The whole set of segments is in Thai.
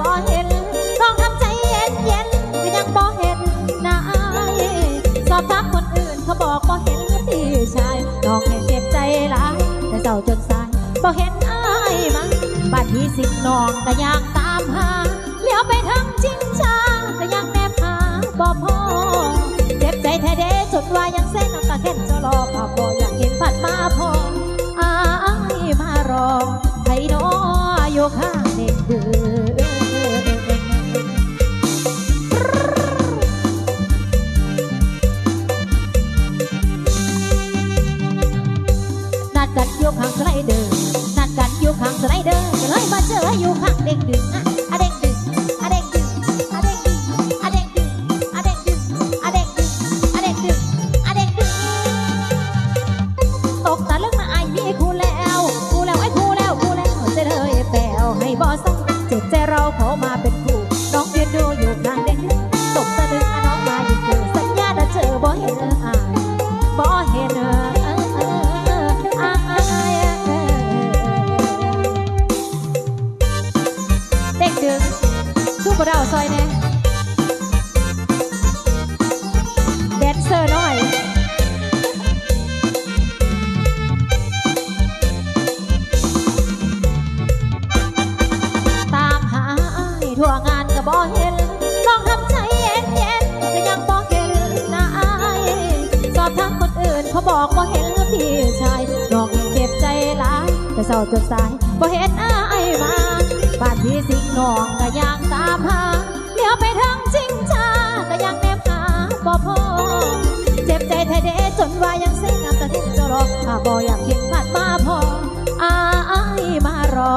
บ่เห็นลองทำใจเย็นเย็นก็ยังบ่เห็นนายสอบถามคนอื่นเขาบอกบ่เห็นพี่ชายน้องเห็นเจ็บใจหลายแต่เจ้าจนสายบ่เห็นอายมาบัดนี้สิงน้องก็ยังตามหาเลี้ยวไปทางจริงชาก็ยังแนบหาบ่พอเจ็บใจแท้ๆจดว่ายังเส้นน้ำตาเข็นจะรอพาพออยากเห็นผัดมาพอ อยู่ข้างสไลเดอร์นัดกันอยู่ข้างสไลเดอร์เลยมาเจออยู่ข้างเด็กดึงอะอะเด็กดึงอะเด็กดึงอะเด็กดึงอะเด็กดึงอะเด็กดึงอะเด็กดึงอะเด็กดึงอะเด็กดึงตกตะลึงมาไอ้มีคู่แล้วคู่แล้วไอ้คู่แล้วคู่แล้วจะเลยแปลวให้บอส่งเจ็บใจเราเขามาเป็น บ่เห็น ลองทำใจเย็นเย็นๆก็ยังบ่เห็นน้าอ้ายสอบถามคนอื่นเขาบอกบ่เห็นพี่ชายน้องเจ็บใจหลายแต่เศร้าจนสายบ่เห็นอ้ายมาบ้านพี่สิงห์น้องก็ยังตามหาเลี้ยวไปทางจริงจ้าก็ยังแนบหาบ่พอเจ็บใจแท้เดจนว่ายังเส้นน้ำตาเท็จะรอถ้าบ่อยากเห็นผัดมาพออายมารอ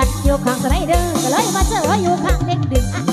นักันอยู่ข้างสไลเดอร์ก็เลยมาเจออยู่ข้างเด็กดึงอะ